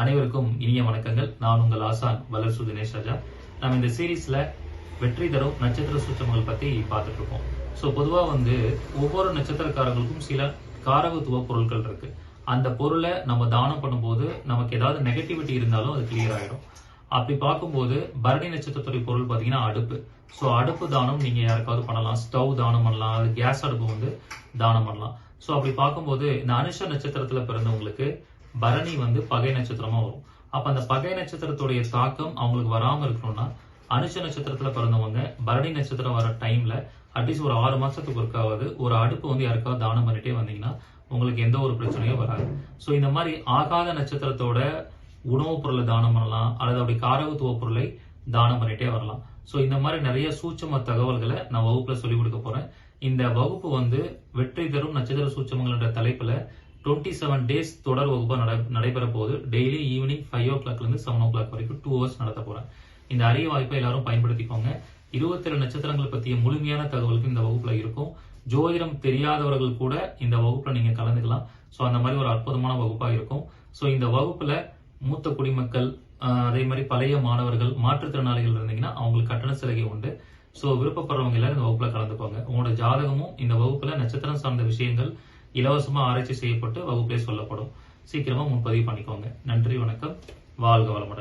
அனைவருக்கும் இனிய வணக்கங்கள். நான் உங்கள் ஆசான் வளர்சு தினேஷ் ராஜா. நம்ம இந்த சீரீஸ்ல வெற்றி தரும் நட்சத்திர சூச்சமங்கள் பத்தி பார்த்துட்டு இருக்கோம். ஸோ பொதுவா வந்து ஒவ்வொரு நட்சத்திரக்காரங்களுக்கும் சில காரகத்துவ பொருட்கள் இருக்கு. அந்த பொருளை நம்ம தானம் பண்ணும்போது நமக்கு ஏதாவது நெகட்டிவிட்டி இருந்தாலும் அது கிளியர் ஆயிடும். அப்படி பார்க்கும்போது பரணி நட்சத்திரத்துடைய பொருள் பார்த்தீங்கன்னா அடுப்பு. ஸோ அடுப்பு தானம் நீங்க யாருக்காவது பண்ணலாம். ஸ்டவ் தானம் பண்ணலாம். அது கேஸ் அடுப்பு வந்து தானம் பண்ணலாம். ஸோ அப்படி பார்க்கும்போது இந்த அனுஷ நட்சத்திரத்துல பிறந்தவங்களுக்கு பரணி வந்து பகை நட்சத்திரமா வரும். அப்ப அந்த பகை நட்சத்திரத்துடைய தாக்கம் அவங்களுக்கு வராம இருக்கணும்னா அனுஷ நட்சத்திரத்துல பிறந்தவங்க பரணி நட்சத்திரம் வர டைம்ல அட்லீஸ்ட் ஒரு ஆறு மாசத்துக்கு ஒருக்காவது ஒரு அடுப்பு வந்து யாருக்காவது தானம் பண்ணிட்டே வந்தீங்கன்னா உங்களுக்கு எந்த ஒரு பிரச்சனையும் வராது. ஸோ இந்த மாதிரி ஆகாத நட்சத்திரத்தோட உணவுப் பொருளை தானம் பண்ணலாம். அல்லது அப்படி காரகத்துவ பொருளை தானம் பண்ணிட்டே வரலாம். ஸோ இந்த மாதிரி நிறைய சூட்சம தகவல்களை நான் வகுப்புல சொல்லிக் கொடுக்க போறேன். இந்த வகுப்பு வந்து வெற்றி தரும் நட்சத்திர சூட்சமங்கள் என்ற தலைப்புல டுவெண்ட்டி செவன் டேஸ் தொடர் வகுப்பு நடைபெற போது டெய்லி ஈவினிங் ஃபைவ் ஓ கிளாக்ல இருந்து செவன் ஓ கிளாக் வரைக்கும் டூ ஹவர்ஸ் நடத்த போறேன். இந்த அரிய வாய்ப்பை எல்லாரும் பயன்படுத்திக்கோங்க. இருபத்தேழு நட்சத்திரங்கள் பற்றிய முழுமையான தகவலுக்கு இந்த வகுப்புல இருக்கும். ஜோதிடம் தெரியாதவர்கள் கூட இந்த வகுப்புல நீங்க கலந்துக்கலாம். ஸோ அந்த மாதிரி ஒரு அற்புதமான வகுப்பா இருக்கும். ஸோ இந்த வகுப்புல மூத்த குடிமக்கள் அதே மாதிரி பழைய மாணவர்கள் மாற்றுத்திறனாளிகள் இருந்தீங்கன்னா அவங்களுக்கு கட்டண சலுகை உண்டு. ஸோ விருப்பப்படுறவங்க எல்லாரும் இந்த வகுப்புல கலந்துக்கோங்க. உங்களோட ஜாதகமும் இந்த வகுப்புல நட்சத்திரம் சார்ந்த விஷயங்கள் இலவசமாக ஆராய்ச்சி செய்யப்பட்டு வகுப்பிலே சொல்லப்படும். சீக்கிரமாக முன்பதிவு பண்ணிக்கோங்க. நன்றி வணக்கம். வாழ்க வளமுடன்.